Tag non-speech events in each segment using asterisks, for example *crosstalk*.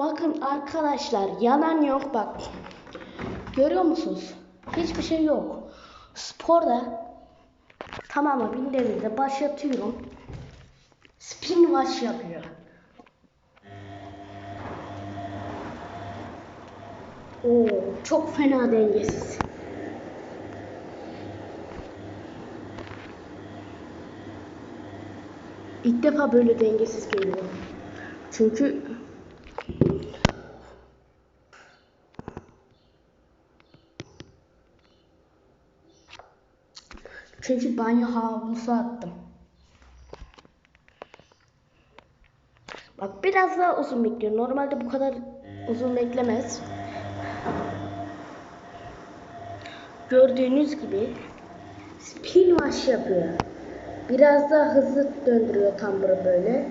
Bakın arkadaşlar yalan yok bak. Görüyor musunuz? Hiçbir şey yok. Sporda tamamen bindiğinizde başlatıyorum. Spin wash yapıyor. Oo, çok fena dengesiz. İlk defa böyle dengesiz görüyorum. Çünkü Çünkü banyo havlusu attım. Bak biraz daha uzun bekliyor. Normalde bu kadar uzun beklemez. Gördüğünüz gibi spin wash yapıyor. Biraz daha hızlı döndürüyor tamburu böyle.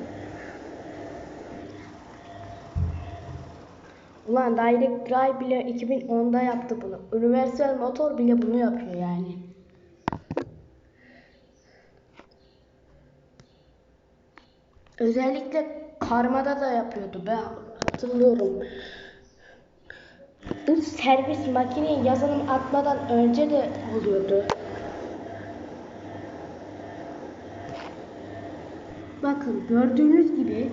Ulan Direct Drive bile 2010'da yaptı bunu. Universal Motor bile bunu yapıyor yani. Özellikle karmada da yapıyordu. Ben hatırlıyorum. Bu servis makineye yazılım atmadan önce de oluyordu. Bakın gördüğünüz gibi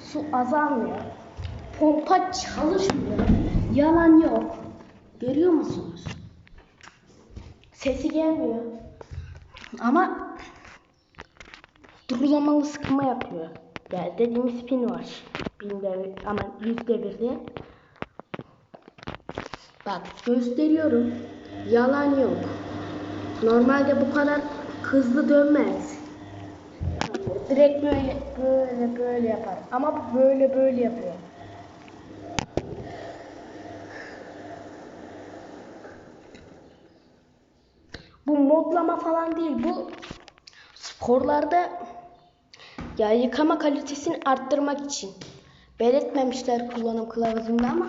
su azalmıyor. Pompa çalışmıyor. Yalan yok. Görüyor musunuz? Sesi gelmiyor. Ama durulamalı sıkma yapıyor. Yani dediğimiz spin var. Binde ama yüzde birde. Bak gösteriyorum. Yalan yok. Normalde bu kadar hızlı dönmez. Direkt böyle böyle böyle yapar. Ama böyle böyle yapıyor. Bu modlama falan değil. Bu sporlarda ya yıkama kalitesini arttırmak için. Belirtmemişler kullanım kılavuzunda ama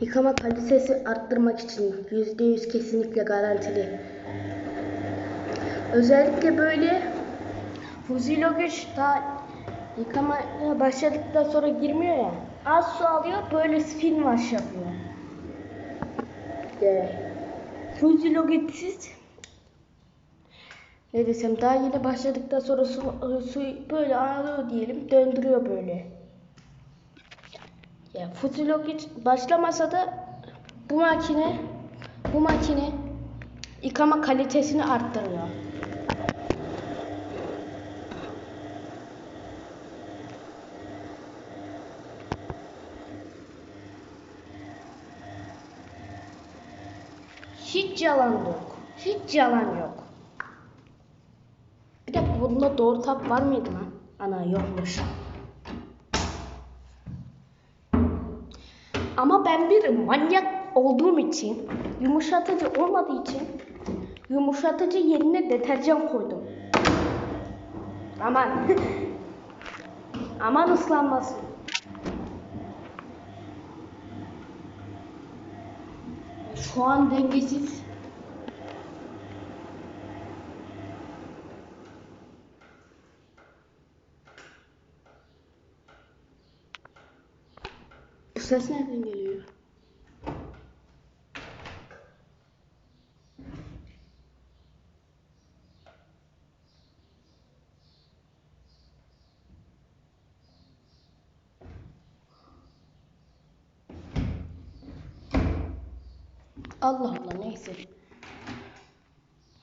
yıkama kalitesi arttırmak için yüzde yüz kesinlikle garantili. Özellikle böyle Fuzilo güç daha yıkamaya başladıktan sonra girmiyor ya. Az su alıyor böyle spin wash yapıyor. İşte Fuzilo güçsüz ne desem daha yeni başladıktan sonra su, su böyle alıyor diyelim döndürüyor böyle. Ya Fuzilo güç başlamasa da bu makine bu makine yıkama kalitesini arttırıyor. Hiç yalan yok. Hiç yalan yok. Bunda doğru tap var mıydı lan? Ana yokmuş. Ama ben bir manyak olduğum için, yumuşatıcı olmadığı için yumuşatıcı yerine deterjan koydum. Aman. *laughs* Aman ıslanmasın. Şu an dengesiz. Ses nereden geliyor? Allah Allah neyse.